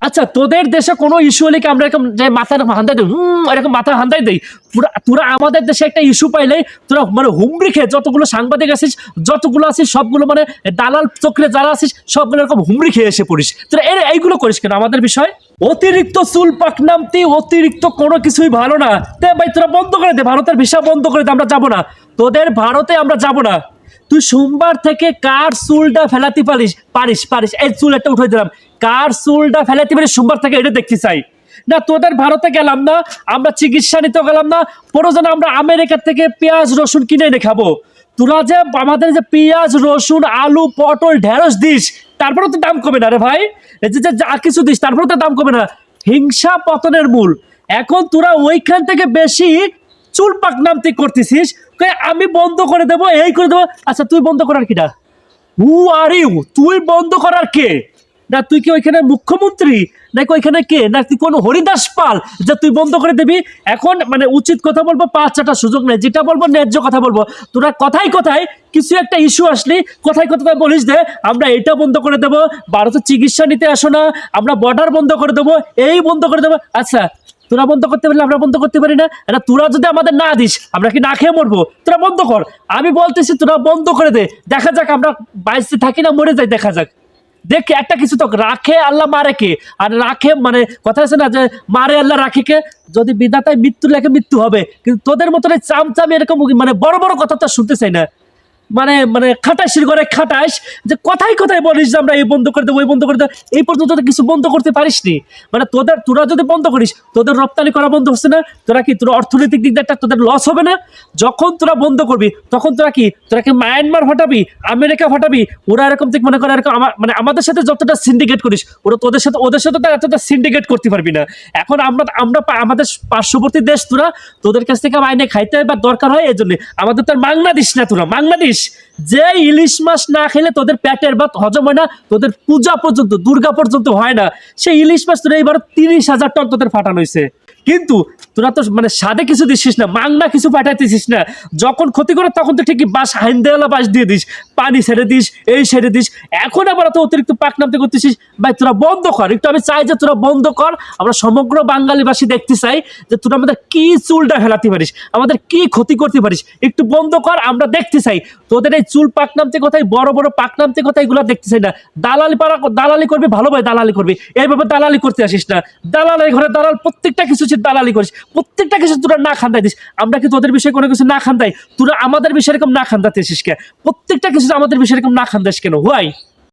আচ্ছা তোদের দেশে কোনো ইস্যু আমাদের দেশে একটা মানে যতগুলো সাংবাদিক আছিস যতগুলো আছিস সবগুলো মানে দালাল চক্রে যারা আছিস সবগুলো এরকম হুমড়ি খেয়ে এসে পড়িস। তোরা এর এইগুলো করিস কেন আমাদের বিষয়? অতিরিক্ত চুল পাকনামতি, অতিরিক্ত কোনো কিছুই ভালো না। ভাই, তোরা বন্ধ করে দে, ভারতের ভিসা বন্ধ করে দে, আমরা যাব না। তোদের ভারতে আমরা যাব না। তুই সোমবার থেকে কার চুলটা ফেলাতে পারিস? পারিস পারিস। এই চুল একটা উঠে দিলাম। কার চুলটা ফেলাতে পারিস? সোমবার থেকে এটা দেখতে চাই। না, তোদের ভারতে গেলাম না, আমরা চিকিৎসা নিতে গেলাম না। প্রয়োজনে আমরা আমেরিকা থেকে পেঁয়াজ, রসুন কিনে এনে খাব। তোরা যে আমাদের যে পেঁয়াজ, রসুন, আলু, পটল, ঢেঁড়স দিস তারপরে তো দাম কমে না রে ভাই। যে, যা কিছু দিস তারপরে তো দাম কমে না। হিংসা পতনের মূল। এখন তোরা ওইখান থেকে বেশি চুল পাকনামতি করতেছিস? আমি বন্ধ করে দেবো, এই করে দেবো? আচ্ছা তুই বন্ধ করার কিটা হু আর ইউ তুই বন্ধ করার কে? না, তুই কি ওইখানে মুখ্যমন্ত্রী? নাকি ওইখানে কে? না তুই কোন হরিদাস পাল? যে তুই বন্ধ করে দিবি? এখন মানে উচিত কথা বলব, পাঁচ চারটা সুযোগ নেই। যেটা বলব, ন্যায্য কথা বলব। তোরা কথাই কথায় কিছু একটা ইস্যু আসলি, কথায় কথায় বলিস যে আমরা এটা বন্ধ করে দেবো। ভারতে চিকিৎসা নিতে আসো না, আমরা বর্ডার বন্ধ করে দেবো, এই বন্ধ করে দেবো। আচ্ছা তোরা বন্ধ করতে পারলে আমরা বন্ধ করতে পারি না? এটা তোরা যদি আমাদের না দিস, আমরা কি না খেয়ে মরবো? তোরা বন্ধ কর। আমি বলতেছি তোরা বন্ধ করে দে। দেখা যাক আমরা বাইসে থাকি না মরে যাই, দেখা যাক। দেখ, একটা কিছু তো রাখে আল্লাহ মারে কে? আর রাখে মানে কথা আছে না যে মারে আল্লাহ রাখে কে? যদি বিধাতায় মৃত্যু লেখে মৃত্যু হবে। কিন্তু তোদের মতন চামচাম এরকম মানে বড় বড় কথা তো শুনতে চাই না। মানে মানে খাটাইশির ঘরে খাটাইস যে কথাই কথাই বলিস যে আমরা এই বন্ধ করে দেবো ওই বন্ধ করে দেবো। এই পর্যন্ত তো কিছু বন্ধ করতে পারিস নি মানে তোদের, তোরা যদি বন্ধ করিস, তোদের রপ্তানি করা বন্ধ হচ্ছে না। তোরা কি, তোরা অর্থনৈতিক দিক দিয়ে তোদের লস হবে না? যখন তোরা বন্ধ করবি, তখন তোরা কি তোরা কি মায়ানমার ফাটাবি আমেরিকা ফাটাবি? ওরা এরকম থেকে মনে করে, এরকম মানে আমাদের সাথে যতটা সিন্ডিকেট করিস, ওরা তোদের সাথে, ওদের সাথে তো এতটা সিন্ডিকেট করতে পারবি না। এখন আমরা আমরা আমাদের পার্শ্ববর্তী দেশ তোরা, তোদের কাছ থেকে মাইনে খাইতে বা দরকার হয় এই জন্য আমাদের তো মাংনা দিস না তোরা, মাংনা দিস। যে ইলিশ মাছ না খেলে তোদের পেটের ভাত হজম হয় না, তোদের পূজা পর্যন্ত, দুর্গা পর্যন্ত হয় না। সেই ইলিশ মাছ তোরা এইবার তিরিশ হাজার টন তোদের ফাটানো হয়েছে। কিন্তু তোরা তো মানে স্বাদে কিছু দিছিস না মাংনা কিছু পাঠাইতেছিস না। যখন ক্ষতি করে তখন তো ঠিকই বাস হাইন দেওয়ালা বাস দিয়ে দিস, পানি ছেড়ে দিস, এই ছেড়ে দিস। এখন আবার তো অতিরিক্ত পাক নামতে করতেছিস, ভাই তোরা বন্ধ কর। একটু আমি চাই যে তোরা বন্ধ কর। আমরা সমগ্র বাঙালিবাসী দেখতে চাই যে তোরা আমাদের কি চুলটা ফেলাতে পারিস, আমাদের কি ক্ষতি করতে পারিস। একটু বন্ধ কর, আমরা দেখতে চাই। তোদের এই চুল পাক নামতে কোথায় বড় বড় পাক কোথায় এগুলো দেখতে চাই না। দালালি পাড়া দালালি করবি ভালো ভাই দালালি করবি। এইভাবে দালালি করতে আসিস না। দালালের ঘরে দালাল, প্রত্যেকটা কিছু দালালি করিস। প্রত্যেকটা কিছু তোরা না খান্দাই দিস। আমরা কি তোদের বিষয়ে কোনো কিছু না খান্দাই? তোরা আমাদের বিষয়ে এরকম না খান্দাতে আসিস কে? প্রত্যেকটা কিছু আমাদের বিষয়ে এরকম না খান্দাস কেন? হোয়াই